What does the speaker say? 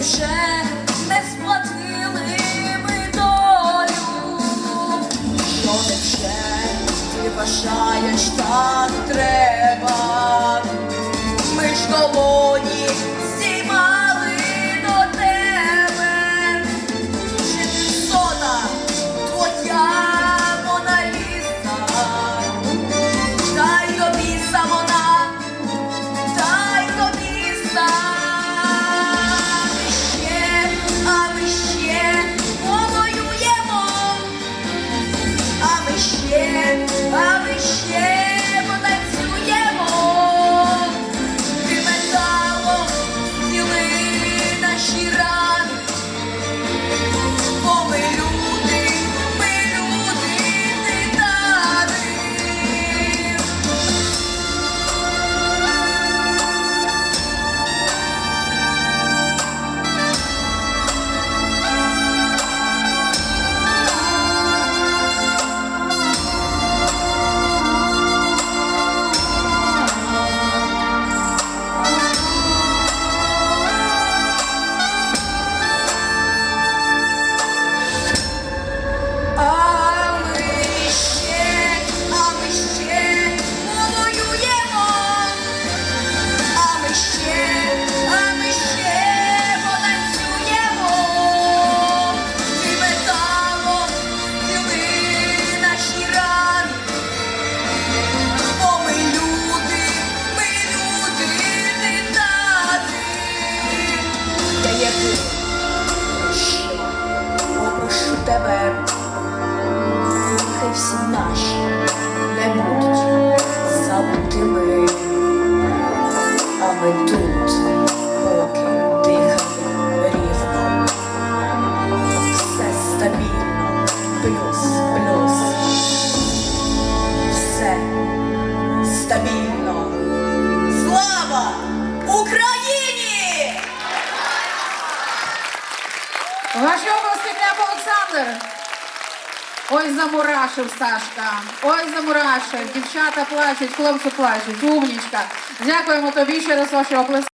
вже не сплатили ми долю, не вже ти бажаєш так треба, ми ж колоні. тебе. Хай всі наші не будуть забутими, а ми тут поки дихаємо рівно, все стабільно, плюс, плюс, все стабільно. Слава Україні! Вашого Браво, Олександр! Ой, замурашив Сашка. Ой, замурашив. Дівчата плачуть, хлопці плачуть. Умнічка. Дякуємо тобі ще раз вашого оплески.